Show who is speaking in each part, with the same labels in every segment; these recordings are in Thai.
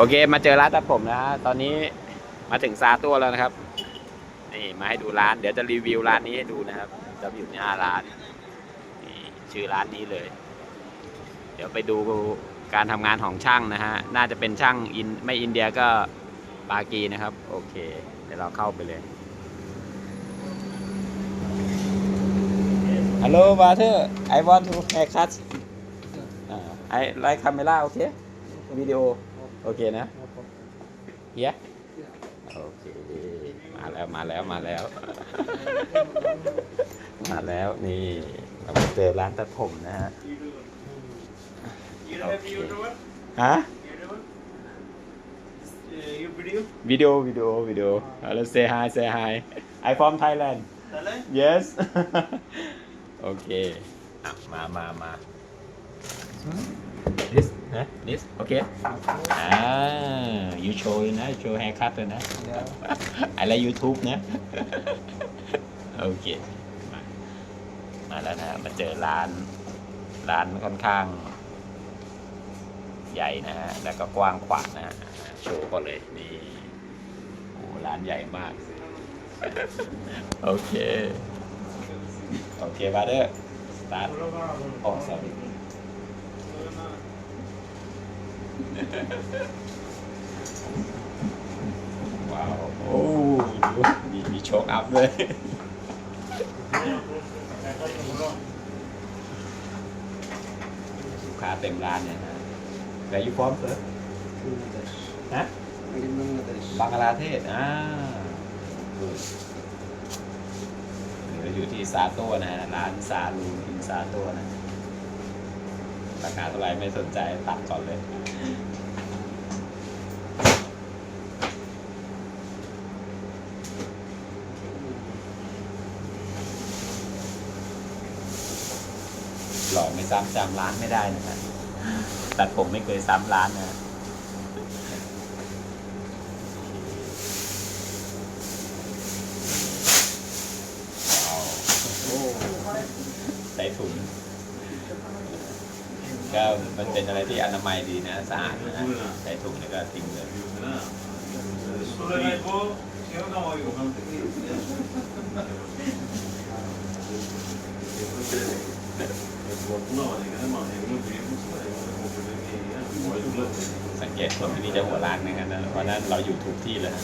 Speaker 1: โอเค มาเจอร้านตัดผมนะฮะตอนนี้มาถึงซาตัวแล้วนะครับ นี่มาให้ดูร้าน เดี๋ยวจะรีวิวร้านนี้ให้ดูนะครับจะอยู่หน้าร้านนี่ชื่อร้านนี้เลย เดี๋ยวไปดูการทำงานของช่างนะฮะ น่าจะเป็นช่างอินไม่อินเดียก็ปากีนะครับ โอเค เดี๋ยวเราเข้าไปเลย Hello brother I want to haircut uh, I like camera okay video โอ นะเฮียโอเค มาแล้วมาแล้วมาแล้ว มาแล้วนี่เรามาเจอร้านตัดผมนะฮะ
Speaker 2: You don't have
Speaker 1: Okay.
Speaker 2: YouTuber?
Speaker 1: ฮะ
Speaker 2: YouTuber? Uh, you video?
Speaker 1: วิดีโอวิดีโอวิดีโอ let's say hi say hi I from Thailand
Speaker 2: Thailand?
Speaker 1: yes โอเคอะมามามา this นะ this โอเคอ่า you show เลยนะ show haircut เลยนะ I like YouTube นะ โอเค มามาแล้วนะ มาเจอร้าน ร้านค่อนข้าง ใหญ่นะฮะ แล้วก็กว้างขวางนะฮะ โชว์ก็เลย นี่ โอ้ ร้านใหญ่มาก โอเค โอเคบาเดอร์สตาร์ทโอ้ sorry ว้ ว้าว โอ้มีมีโชคอัพเลยลูกค้าเต็มร้านเนี่ยนะแต่ยูฟอร์มเซอร์ฮะบังกลาเทศ อ่าเราอยู่ที่ซาโต้นะฮะร้านซาลูอินซาโต้นะ ราคาเท่าไหร่ไม่สนใจตัดก่อนเลยหลอกไม่ซ้ำจำร้านไม่ได้นะครับตัดผมไม่เคยซ้ำร้านนะฮะ ใส่ถุง ก็มันเป็นอะไรที่อนามัยดีนะสะอาดนะใส่ถุงแล้วก็ทิ้งเลยสังเกตคนที่นี่จะหัวร้านนะครับะเพราะนั้นเราอยู่ถูกที่เลย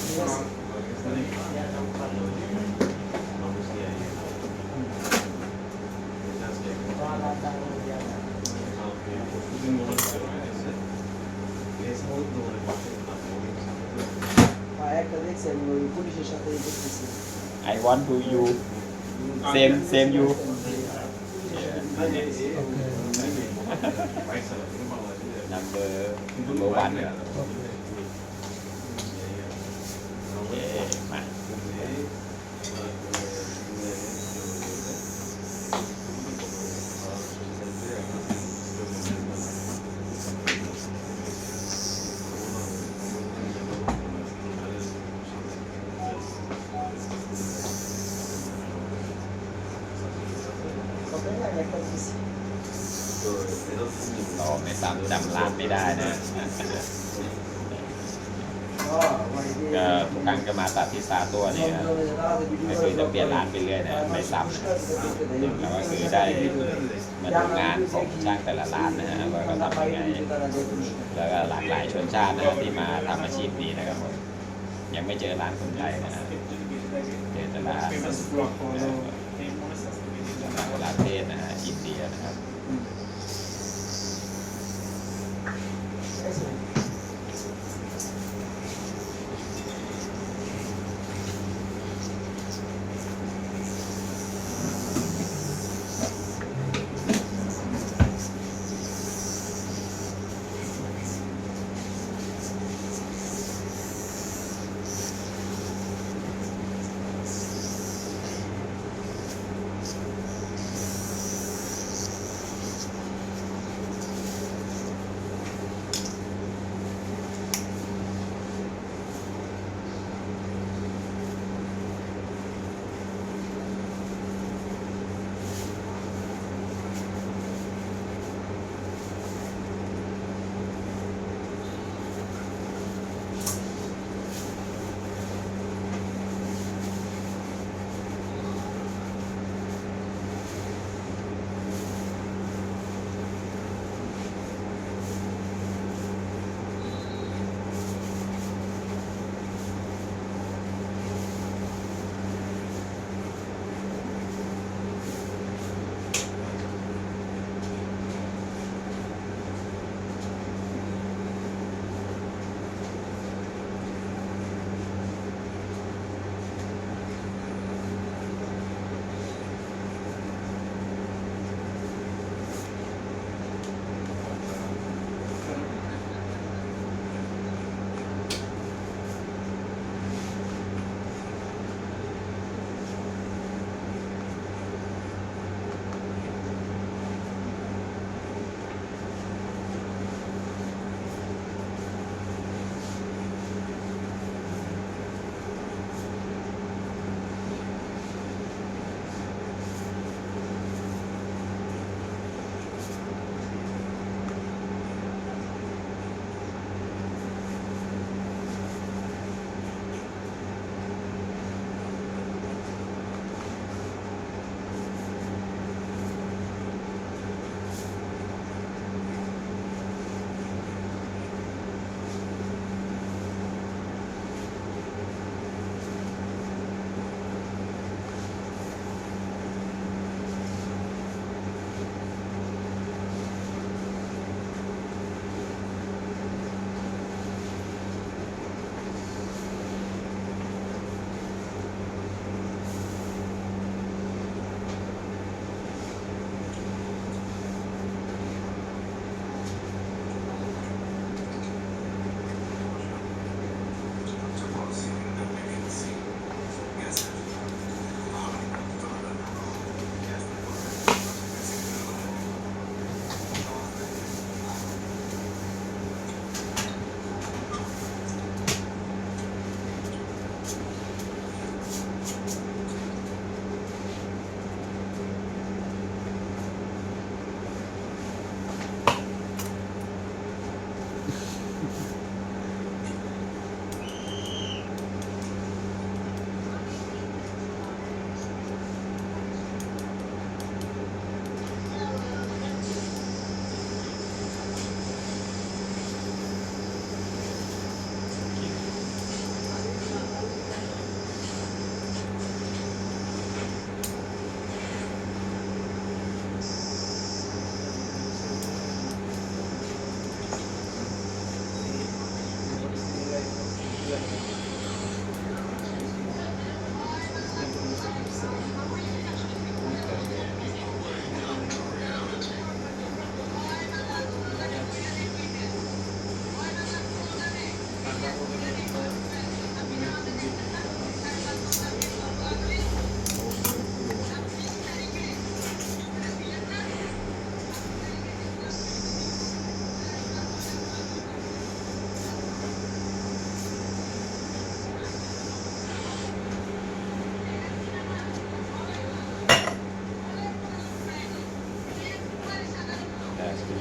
Speaker 1: I want to you. Same, same you. Yeah. number, number one. เราไม่ซ้ำจำร้านไม่ได้นะก็ทุกครั้งก็มาตัดที่ซาตัวเนี่ยครับก็คือจะเปลี่ยนร้านไปเรื่อยนะไม่ซ้ำนะแล้วก็คือได้มาดูงานของช่างแต่ละร้านนะฮะว่าเขาทำยังไงแล้วก็หลากหลายชนชาตินะครับที่มาทำอาชีพนี้นะครับผมยังไม่เจอร้านคนไทยนะฮะเจอแต่ร้านร้างประเทศนะฮะอินเดียนะครับ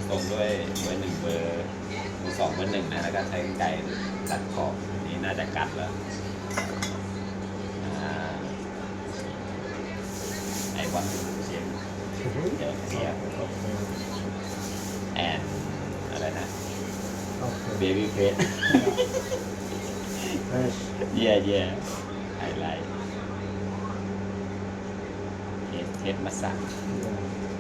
Speaker 1: ส่งด้วยเบอร์หนึ่งเบอร์เบอร์สองเบอร์หนึ่งนะแล้วก็ใช้กรรไก่ตัดขอบอันนี้น่าจะกัดแล้วอ่าไอวอนเสียงเดี๋ยวเสียแอนอะไรนะเบบี้เพสเย่เย่ไฮไลท์เทสเทสมาสั่งโ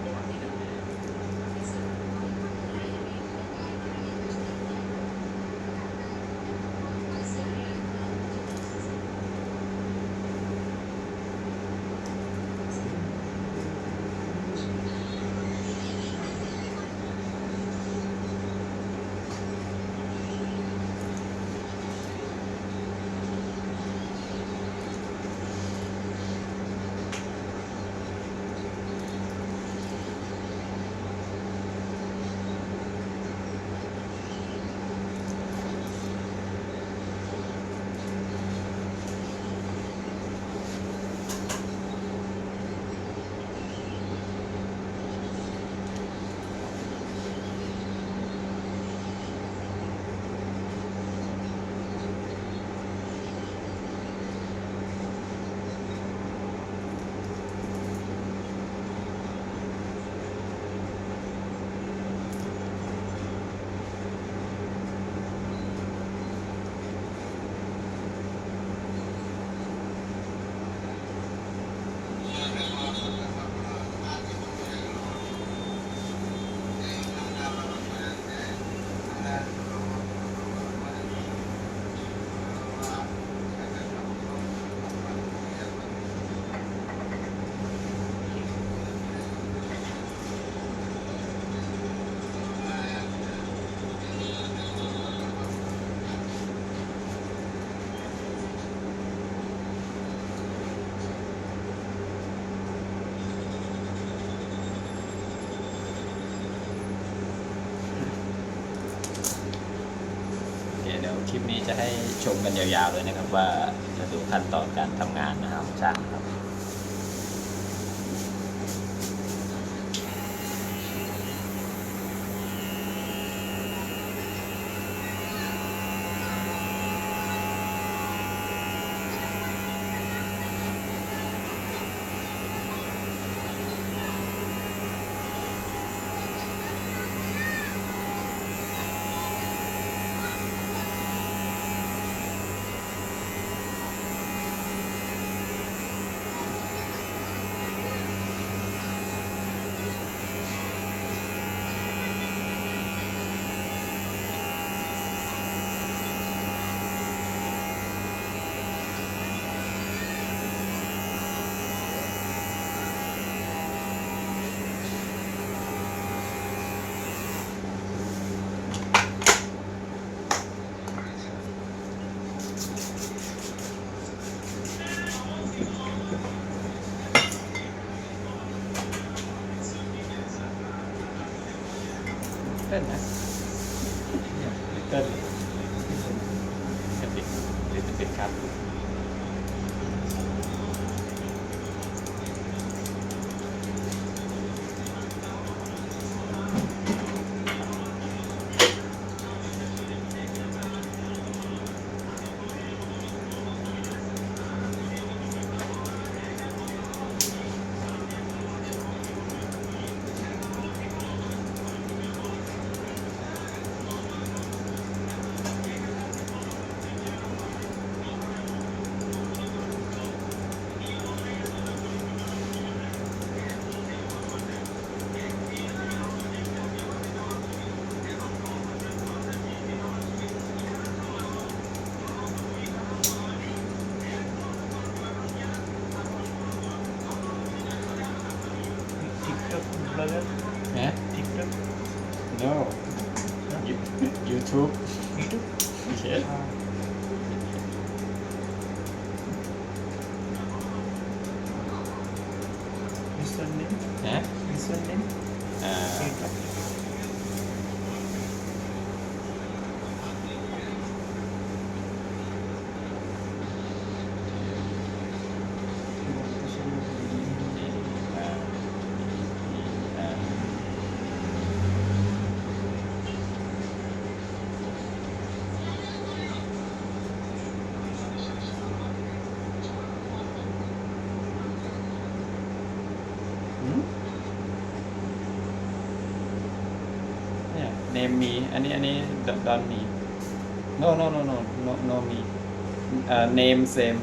Speaker 1: คลิปนี้จะให้ชมกันยาวๆเลยนะครับ ว่าจะดูขั้นตอนการทำงานนะครับของช่างครับ ต้นนะเต้นจะปิดหรือจะปิดครับ É. อันนี้อันนี้ don't need no no no no no no me. Uh, name same.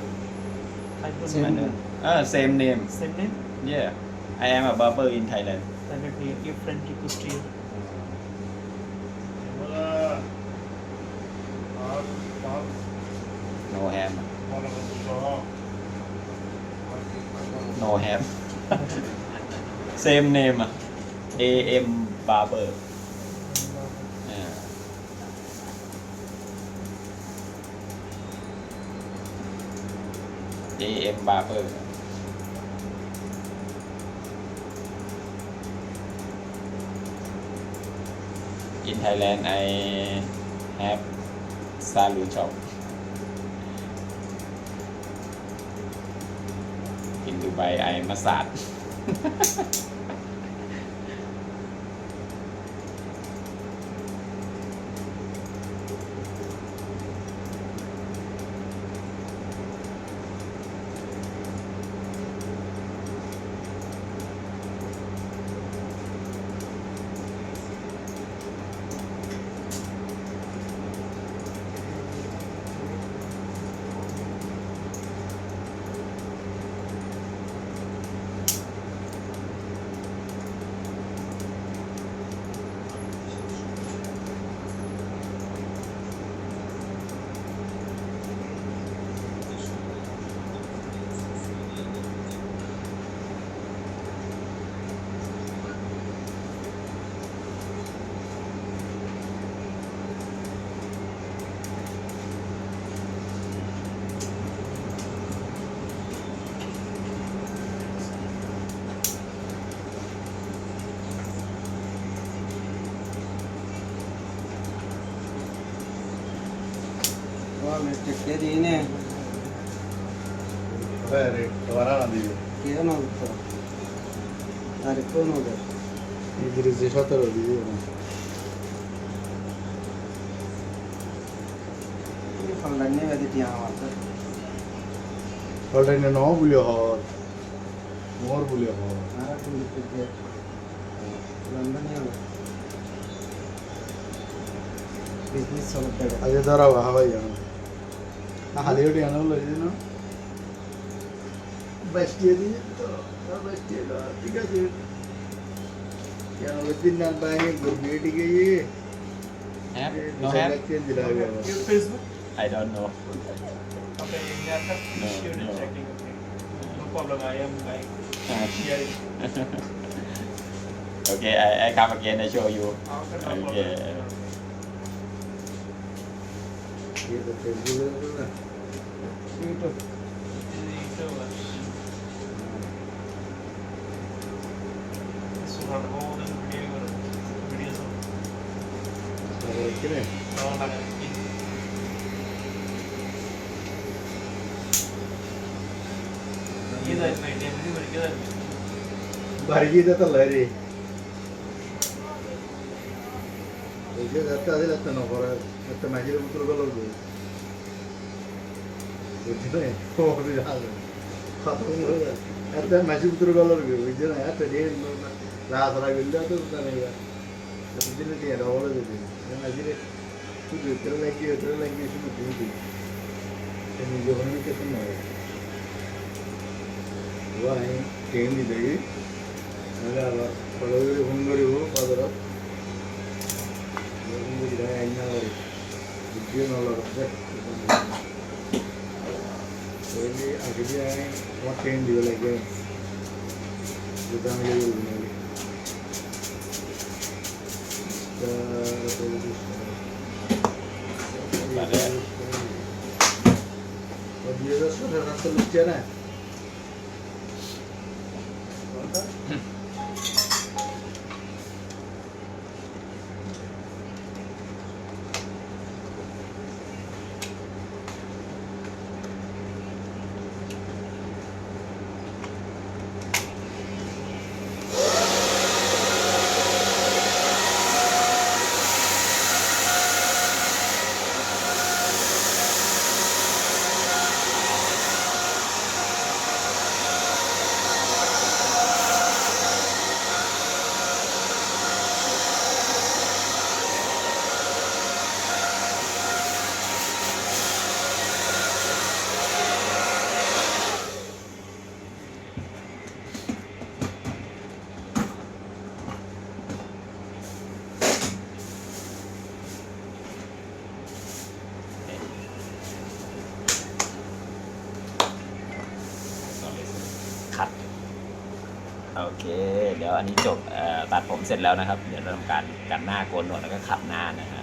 Speaker 2: I put
Speaker 3: Same
Speaker 2: name.
Speaker 1: Ah same name.
Speaker 2: Same name?
Speaker 1: yeah. I am a barber in Thailand.
Speaker 2: That will be a different to you.
Speaker 1: no ham. No ham. Same name. อ่ะ A M barber. A M barber. In Thailand, I have salon shop. In Dubai, I massage.
Speaker 3: Vale, te chiedine
Speaker 4: Bene, dovrà dire.
Speaker 3: che io non so. Dare comodo.
Speaker 4: İngilizce şatır diyor.
Speaker 3: Io fanno la neve di chiamata.
Speaker 4: Already no buluyor har. Mor buluyor har.
Speaker 3: Ara quindi perché London io business solo per
Speaker 4: আগে ধরাবো হাওয়াই জানো না হালি ওটি আনো
Speaker 1: I don't know.
Speaker 2: Okay,
Speaker 1: no, no.
Speaker 2: No problem. I am like
Speaker 1: okay, I, I come again. and show you.
Speaker 2: Okay.
Speaker 1: okay.
Speaker 4: കിട്ടും ഭരഗീതത്തല്ലേ അതിലെത്തണോ? കുറെ മറ്റേ മജിലെ കുത്തുകളൊക്കെ বুঝছ এত মাসি পুত্র ডলার বুঝছ না এত রাত রাত গেলে তো এতদিনে দিয়ে ডবল যদি মাসিরে শুধু এতটা লাগিয়ে এতটা লাগিয়ে শুধু দিদি নিজে ঘরে কেতন নয় আমি ট্রেন দিতে নাহলে আবার ফটো করে ফোন করিব পাদরত বুঝিয়ে নলার ini akhirnya makin what pain do you like getting?
Speaker 1: terus family will be maybe. The और ये ยวอันนี้จบตัดผมเสร็จแล้วนะครับ เดี๋ยวเราทำการกันหน้าโกนหนวดแล้วก็ขัดหน้านะฮะ